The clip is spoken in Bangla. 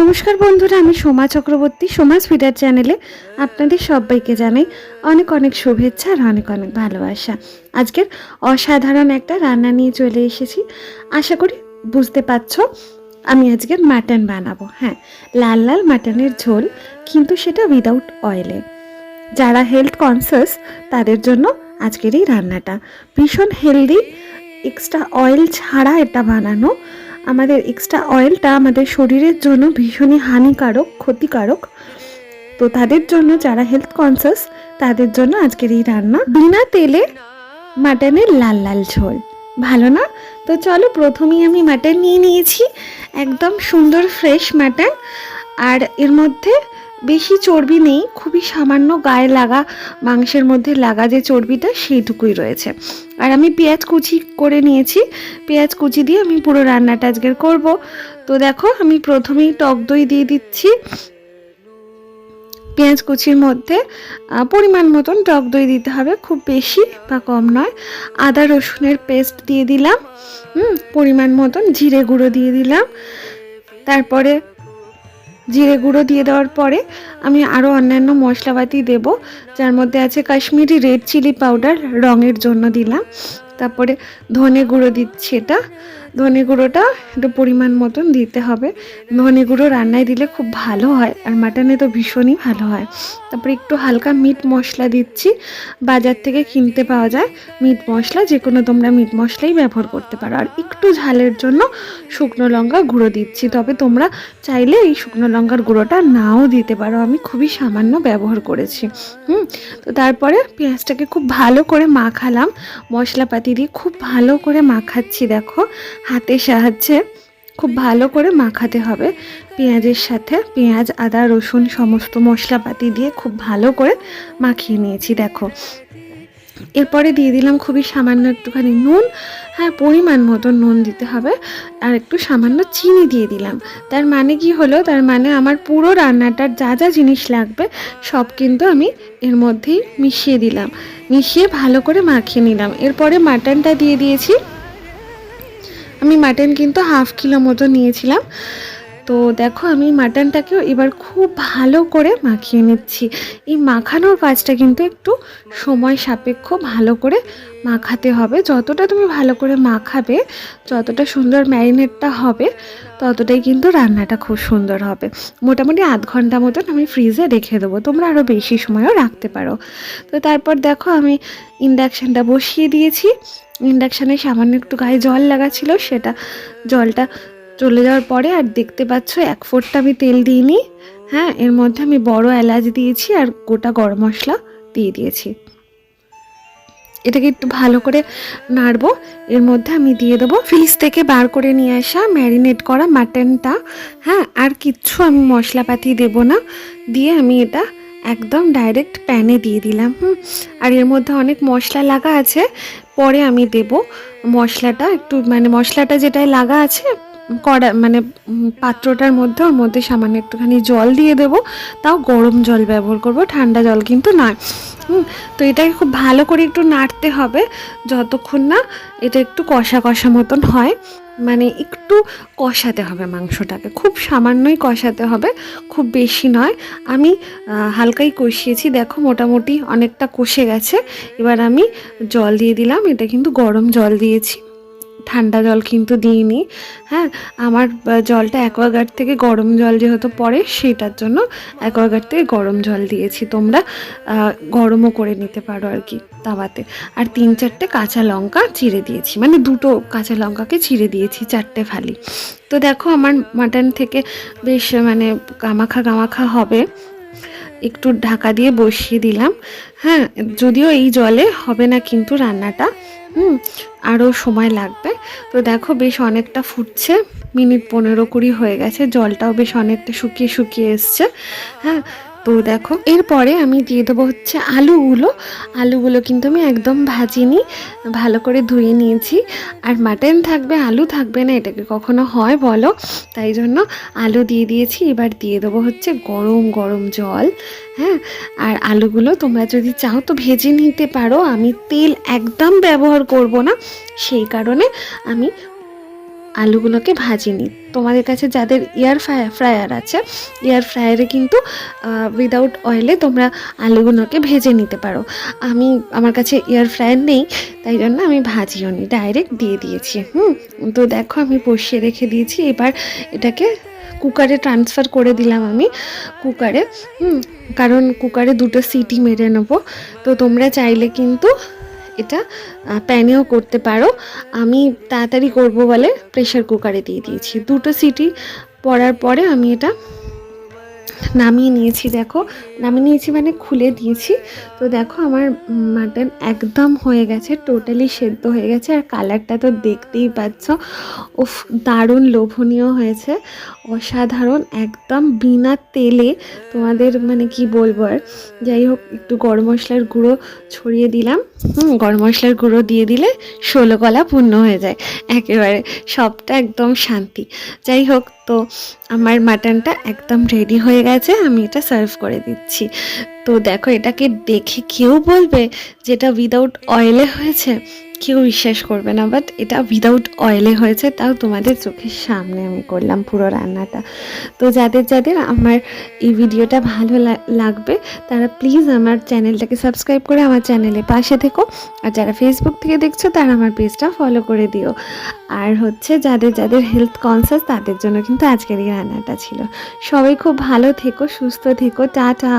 নমস্কার বন্ধুরা, আমি সোমা চক্রবর্তী, সোমা স্পিডার চ্যানেলে আপনাদের সবাইকে জানাই অনেক অনেক শুভেচ্ছা আর অনেক অনেক ভালোবাসা। আজকের অসাধারণ একটা রান্না নিয়ে চলে এসেছি। আশা করি বুঝতে পারছ, আমি আজকের মাটন বানাবো। হ্যাঁ লাল লাল মাটনের ঝোল, কিন্তু সেটা উইদাউট অয়েলে যারা হেলথ কনসিয়াস তাদের জন্য আজকের এই রান্নাটা। ভীষণ হেলদি এক্সট্রা অয়েল ছাড়া এটা বানানো আমাদের এক্সট্রা অয়েলটা আমাদের শরীরের জন্য ভীষণই হানিকারক, ক্ষতিকারক। তো তাদের জন্য যারা হেলথ কনসাস তাদের জন্য আজকের এই রান্না বিনা তেলে মাটনের লাল লাল ঝোল। ভালো না? তো চলো প্রথমেই আমি মাটন নিয়ে নিয়েছি। একদম সুন্দর ফ্রেশ মাটন। আর এর মধ্যে বেশি চর্বি নেই, খুবই সামান্য গায়ে লাগা মাংসের মধ্যে লাগা যে চর্বিটা সেইটুকুই রয়েছে। আর আমি পেঁয়াজ কুচি করে নিয়েছি, পেঁয়াজ কুচি দিয়ে আমি পুরো রান্নাটা আজকের করব। তো দেখো, আমি প্রথমেই টক দই দিয়ে দিচ্ছি। পেঁয়াজ কুচির মধ্যে পরিমাণ মতন টক দই দিতে হবে, খুব বেশি বা কম নয়। আদা রসুনের পেস্ট দিয়ে দিলাম, হুম, পরিমাণ মতন জিরে গুঁড়ো দিয়ে দিলাম। তারপরে জিরে গুঁড়ো দিয়ে দেওয়ার পরে আমি আরও অন্যান্য মশলাপাতি দেব, যার মধ্যে আছে কাশ্মীরি রেড চিলি পাউডার রঙের জন্য দিলাম। তারপরে ধনে গুঁড়ো দিচ্ছি এটা। ধনে গুঁড়োটা একটু পরিমাণ মতন দিতে হবে। ধনে গুঁড়ো রান্নায় দিলে খুব ভালো হয় আর মাটনে তো ভীষণই ভালো হয়। তারপরে একটু হালকা মিট মশলা দিচ্ছি। বাজার থেকে কিনতে পাওয়া যায় মিট মশলা যে কোনো তোমরা মিট মশলাই ব্যবহার করতে পারো। আর একটু ঝালের জন্য শুকনো লঙ্কা গুঁড়ো দিচ্ছি। তবে তোমরা চাইলে এই শুকনো লঙ্কার গুঁড়োটা নাও দিতে পারো। আমি খুবই সামান্য ব্যবহার করেছি। হুম, তো তারপরে পেঁয়াজটাকে খুব ভালো করে মাখালাম। মশলাপাতি দিয়ে খুব ভালো করে মাখাচ্ছি, দেখো। হাতের সাহায্যে খুব ভালো করে মাখাতে হবে। পেঁয়াজের সাথে পেঁয়াজ, আদা, রসুন সমস্ত মশলাপাতি দিয়ে খুব ভালো করে মাখিয়ে নিয়েছি, দেখো। এরপরে দিয়ে দিলাম খুবই সামান্য একটুখানি নুন হ্যাঁ পরিমাণ মতো নুন দিতে হবে আর একটু সামান্য চিনি দিয়ে দিলাম। তার মানে কি হলো? তার মানে আমার পুরো রান্নাটার যা যা জিনিস লাগবে সব কিন্তু আমি এর মধ্যেই মিশিয়ে দিলাম। মিশিয়ে ভালো করে মাখিয়ে নিলাম। এরপরে মাটনটা দিয়ে দিয়েছি। আমি মাটন কিন্তু হাফ কিলো মতো নিয়েছিলাম। তো দেখো আমি মাটনটাকেও এবার খুব ভালো করে মাখিয়ে নিচ্ছি। এই মাখানোর কাজটা কিন্তু একটু সময় সাপেক্ষ ভালো করে মাখাতে হবে। যতটা তুমি ভালো করে মাখাবে, যতটা সুন্দর ম্যারিনেটটা হবে, ততটাই কিন্তু রান্নাটা খুব সুন্দর হবে। মোটামুটি আধ ঘণ্টা মতন আমি ফ্রিজে রেখে দেবো। তোমরা আরও বেশি সময়ও রাখতে পারো। তো তারপর দেখো আমি ইন্ডাকশানটা বসিয়ে দিয়েছি। ইন্ডাকশানে সামান্য একটু গায়ে জল লাগা ছিল, সেটা জলটা চলে যাওয়ার পরে আর দেখতে পাচ্ছ এক ফোঁটটা আমি তেল দিইনি। হ্যাঁ এর মধ্যে আমি বড় এলাচ দিয়েছি আর গোটা গরম মশলা দিয়ে দিয়েছি। এটাকে একটু ভালো করে নাড়বো। এর মধ্যে আমি দিয়ে দেবো ফ্রিজ থেকে বার করে নিয়ে আসা ম্যারিনেট করা মাটনটা। হ্যাঁ আর কিচ্ছু আমি মশলাপাতি দেব না। দিয়ে আমি এটা একদম ডাইরেক্ট প্যানে দিয়ে দিলাম, হুম। আর এর মধ্যে অনেক মশলা লাগা আছে, পরে আমি দেব মশলাটা একটু মানে মশলাটা যেটায় লাগা আছে, কড়া মানে পাত্রটার মধ্যে, ওর মধ্যে সামান্য একটুখানি জল দিয়ে দেব। তাও গরম জল ব্যবহার করব, ঠান্ডা জল কিন্তু নয় তো এটাকে খুব ভালো করে একটু নাড়তে হবে, যতক্ষণ না এটা একটু কষা কষা মতন হয়। মানে একটু কষাতে হবে মাংসটাকে। খুব সামান্যই কষাতে হবে, খুব বেশি নয়। আমি হালকাই কষিয়েছি। দেখো মোটামুটি অনেকটা কষে গেছে। এবার আমি জল দিয়ে দিলাম। এটা কিন্তু গরম জল দিয়েছি। ঠান্ডা জল কিন্তু দিইনি। হ্যাঁ আমার জলটা অ্যাকোয়াগার্ড থেকে গরম জল যেহেতু পড়ে, সেটার জন্য অ্যাকোয়াগার্ড থেকে গরম জল দিয়েছি। তোমরা গরমও করে নিতে পারো আর কি তাওয়াতে। আর তিন চারটে কাঁচা লঙ্কা চিড়ে দিয়েছি। মানে দুটো কাঁচা লঙ্কাকে চিড়ে দিয়েছি চারটে ফালি। তো দেখো, আমার মাটন থেকে বেশ মানে গামাখা গামাখা হবে। একটু ঢাকা দিয়ে বসিয়ে দিলাম। হ্যাঁ যদিও এই জলে হবে না কিন্তু রান্নাটা। হুম আরও সময় লাগবে। তো দেখো বেশ অনেকটা ফুটছে, মিনিট পনেরো কুড়ি হয়ে গেছে, জলটাও বেশ অনেকটা শুকিয়ে শুকিয়ে এসছে। হ্যাঁ তো দেখো, এরপরে আমি দিয়ে দেবো হচ্ছে আলুগুলো। আলুগুলো কিন্তু আমি একদম ভাজিনি, ভালো করে ধুয়ে নিয়েছি। আর মাটন থাকবে, আলু থাকবে না, এটাকে কখনো হয় বলো? তাই জন্য আলু দিয়ে দিয়েছি, এবার দিয়ে দেবো হচ্ছে গরম গরম জল হ্যাঁ? আর আলুগুলো তোমরা যদি চাও তো ভেজে নিতে পারো। আমি তেল একদম ব্যবহার করব না, সেই কারণে আমি আলুগুলোকে ভাজি নিই। তোমাদের কাছে যাদের এয়ার ফ্রায়ার আছে এয়ার ফ্রায়ারে কিন্তু উইদাউট অয়েলে তোমরা আলুগুলোকে ভেজে নিতে পারো। আমি, আমার কাছে এয়ার ফ্রায়ার নেই, তাই জন্য আমি ভাজিও নি ডাইরেক্ট দিয়ে দিয়েছি, হুম? তো দেখো আমি বসিয়ে রেখে দিয়েছি, এবার এটাকে কুকারে ট্রান্সফার করে দিলাম আমি, কুকারে, হুম? কারণ কুকারে দুটো সিটি মেরে নেব, তো তোমরা চাইলে কিন্তু এটা প্যানেও করতে পারো। আমি তাড়াতাড়ি করব বলে প্রেশার কুকারে দিয়ে দিয়েছি। দুটো সিটি পড়ার পরে আমি এটা নামিয়ে নিয়েছি, দেখো। নামিয়ে নিয়েছি মানে খুলে দিয়েছি। তো দেখো আমার মাটন একদম হয়ে গেছে টোটালি সেদ্ধ হয়ে গেছে। আর কালারটা তো দেখতেই পাচ্ছ, উফ, দারুণ লোভনীয় হয়েছে। অসাধারণ, একদম বিনা তেলে তোমাদের মানে কি বলব আর। যাই হোক, একটু গরম মশলার গুঁড়ো ছড়িয়ে দিলাম। হুম, গরম মশলার গুঁড়ো দিয়ে দিলে ষোলো কলা পূর্ণ হয়ে যায়। একেবারে সবটা একদম শান্তি। যাই হোক, তো আমার মাটনটা একদম রেডি হয়ে গেছে, আমি এটা সার্ভ করে দিচ্ছি। তো দেখো এটাকে দেখে কেউ বলবে যেটা উইদাউট অয়েলে হয়েছে? কেউ বিশ্বাস করবে না বাট এটা উইদাউট অয়েলে হয়েছে, তাও তোমাদের চোখের সামনে আমি করলাম পুরো রান্নাটা। তো যাদের যাদের আমার এই ভিডিওটা ভালো লাগবে, তারা প্লিজ আমার চ্যানেলটাকে সাবস্ক্রাইব করে আমার চ্যানেলে পাশে থেকো। আর যারা ফেসবুক থেকে দেখছ, তারা আমার পেজটা ফলো করে দিও। আর হচ্ছে যাদের যাদের হেলথ কনসিয়াস তাদের জন্য কিন্তু আজকের এই রান্নাটা ছিল। সবাই খুব ভালো থেকো, সুস্থ থেকো, টাটা!